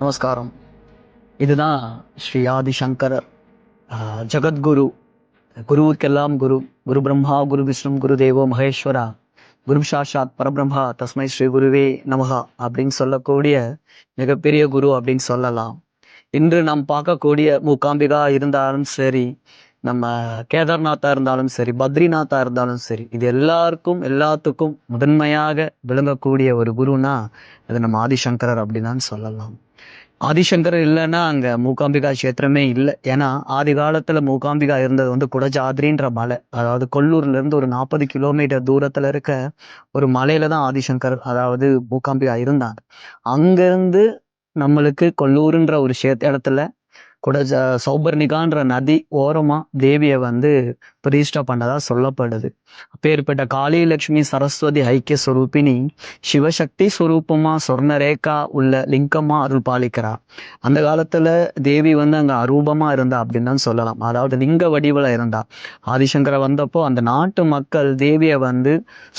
நமஸ்காரம். இதுதான் ஸ்ரீ ஆதிசங்கரர் ஜகத்குரு குருவுக்கெல்லாம் குரு குரு பிரம்மா குரு விஷ்ணு குரு தேவோ மகேஸ்வரா குரு சாஷாத் பரபிரம்மா தஸ்மை ஸ்ரீ குருவே நமகா அப்படின்னு சொல்லக்கூடிய மிகப்பெரிய குரு அப்படின்னு சொல்லலாம். இன்று நாம் பார்க்கக்கூடிய மூகாம்பிகா இருந்தாலும் சரி நம்ம கேதார்நாத்தா இருந்தாலும் சரி பத்ரிநாத்தா இருந்தாலும் சரி இது எல்லாருக்கும் எல்லாத்துக்கும் முதன்மையாக விளங்கக்கூடிய ஒரு குருனா அது நம்ம ஆதிசங்கரர் அப்படின்னு தான் சொல்லலாம். ஆதிசங்கர் இல்லைன்னா அங்கே மூகாம்பிகா கஷேத்திரமே இல்லை. ஏன்னா ஆதி காலத்தில் மூகாம்பிகா இருந்தது வந்து குடஜாதிரின்ற மலை. அதாவது கொல்லூர்லேருந்து ஒரு நாற்பது கிலோமீட்டர் தூரத்தில் இருக்க ஒரு மலையில தான் ஆதிசங்கர் அதாவது மூகாம்பிகா இருந்தாங்க அங்கேருந்து நம்மளுக்கு கொல்லூருன்ற ஒரு ஷே இடத்துல குடஜ சௌபர்ணிகான்ற நதி ஓரமாக தேவியை வந்து பிரதிஷ்டை பண்ணதா சொல்லப்படுது. அப்பேற்பட்ட காளி லட்சுமி சரஸ்வதி ஐக்கிய ஸ்வரூபினி சிவசக்தி ஸ்வரூபமாக சொர்ணரேகா உள்ள லிங்கமா அருள் பாலிக்கிறா. அந்த காலத்துல தேவி வந்து அங்க அரூபமா இருந்தா அப்படின்னு தான் சொல்லலாம். அதாவது லிங்க வடிவில் இருந்தா. ஆதிசங்கரை வந்தப்போ அந்த நாட்டு மக்கள் தேவியை வந்து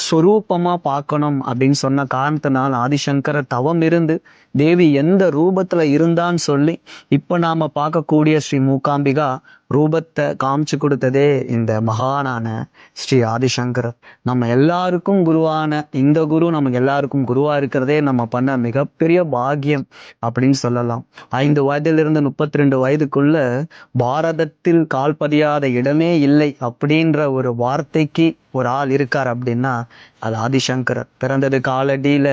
சொரூபமா பார்க்கணும் அப்படின்னு சொன்ன காரணத்தினால் ஆதிசங்கர தவம் இருந்து தேவி எந்த ரூபத்துல இருந்தான்னு சொல்லி இப்ப நாம பார்க்கக்கூடிய ஸ்ரீ மூகாம்பிகா ரூபத்தை காமிச்சு கொடுத்ததே இந்த மகானான ஸ்ரீ ஆதிசங்கரர். நம்ம எல்லாருக்கும் குருவான இந்த குரு நமக்கு எல்லாருக்கும் குருவா இருக்கிறதே நம்ம பண்ண மிகப்பெரிய பாக்கியம் அப்படின்னு சொல்லலாம். ஐந்து வயதிலிருந்து முப்பத்தி ரெண்டு வயதுக்குள்ள பாரதத்தில் கால்பதியாத இடமே இல்லை அப்படின்ற ஒரு வார்த்தைக்கு ஒரு ஆள் இருக்கார் அப்படின்னா அது ஆதிசங்கரர். பிறந்தது காலடியில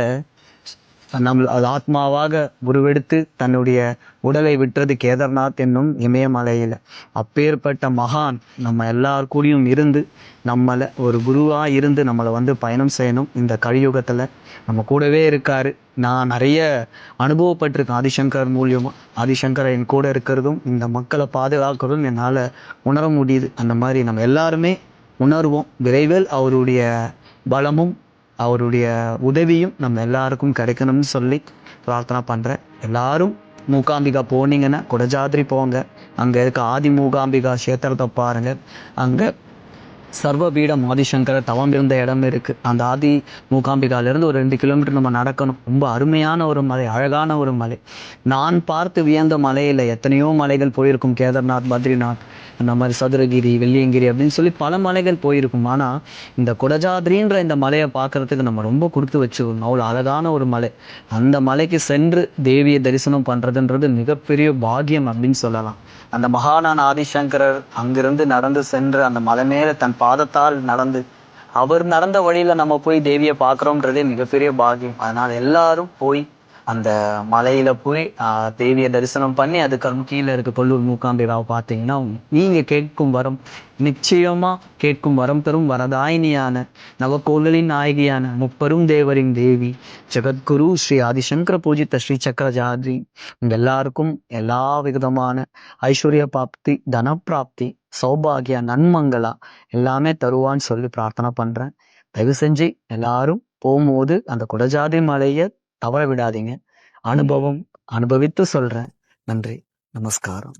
நம் அது ஆத்மாவாக உருவெடுத்து தன்னுடைய உடலை விட்டது கேதார்நாத் என்னும் இமயமலையில். அப்பேற்பட்ட மகான் நம்ம எல்லார் கூடயும் இருந்து நம்மளை ஒரு குருவாக இருந்து நம்மளை வந்து பயணம் செய்யணும் இந்த கலியுகத்தில். நம்ம கூடவே இருக்காரு. நான் நிறைய அனுபவப்பட்டிருக்கேன் ஆதிசங்கர் மூலியமாக ஆதிசங்கர் என் கூட இருக்கிறதும் இந்த மக்களை பாதுகாக்கிறதும் என்னால் உணர முடியுது. அந்த மாதிரி நம்ம எல்லாருமே உணர்வோம். விரைவில் அவருடைய பலமும் அவருடைய உதவியும் நம்ம எல்லாருக்கும் கிடைக்கணும்னு சொல்லி பிரார்த்தனை பண்ணுறேன் எல்லாரும் மூகாம்பிகா போனீங்கன்னா குடஜாதிரி போங்க. அங்கே இருக்க ஆதி மூகாம்பிகா கஷேத்திரத்தை பாருங்க. அங்கே சர்வபீடம் ஆதிசங்கர தவம் இருந்த இடம் இருக்குது அந்த ஆதி மூகாம்பிகாலேருந்து ஒரு ரெண்டு கிலோமீட்டர் நம்ம நடக்கணும். ரொம்ப அருமையான ஒரு மலை அழகான ஒரு மலை. நான் பார்த்து வியந்த மலையில் எத்தனையோ மலைகள் போயிருக்கும். கேதார்நாத் பத்ரிநாத். அந்த மாதிரி சதுரகிரி வெள்ளியங்கிரி அப்படின்னு சொல்லி பல மலைகள் போயிருக்கும். ஆனால் இந்த குடஜாதிரின்ற இந்த மலையை பார்க்கறதுக்கு நம்ம ரொம்ப கொடுத்து வச்சுக்கணும் அவ்வளோ அழகான ஒரு மலை. அந்த மலைக்கு சென்று தேவியை தரிசனம் பண்ணுறதுன்றது மிகப்பெரிய பாக்கியம் அப்படின்னு சொல்லலாம். அந்த மகானான ஆதிசங்கரர் அங்கிருந்து நடந்து சென்று அந்த மலை மேலே தன் பாதத்தால் நடந்து அவர் நடந்த வழியில் நம்ம போய் தேவியை பார்க்குறோன்றதே மிகப்பெரிய பாக்கியம். அதனால் எல்லாரும் போய் அந்த மலையில போய் தேவியை தரிசனம் பண்ணி அதுக்கப்புறம் கீழே இருக்க கொல்லூர் மூக்காம்பிகாவை பார்த்தீங்கன்னா நீங்க கேட்கும் வரம் நிச்சயமா கேட்கும் வரம் தரும் வரதாயினியான நவகோள்களின் நாயகியான முப்பெரும் தேவரின் தேவி ஜெகத்குரு ஸ்ரீ ஆதிசங்கர பூஜித்த ஸ்ரீ சக்கரஜாதி. உங்க எல்லாருக்கும் எல்லா விதமான ஐஸ்வர்ய பிராப்தி தனப்பிராப்தி சௌபாகியா நன்மங்களா எல்லாமே தருவான்னு சொல்லி பிரார்த்தனை பண்றேன். தயவு செஞ்சு எல்லாரும் போகும்போது அந்த குடஜாதி மலையை தவற விடாதீங்க. அனுபவம் அனுபவித்து சொல்றேன். நன்றி. நமஸ்காரம்.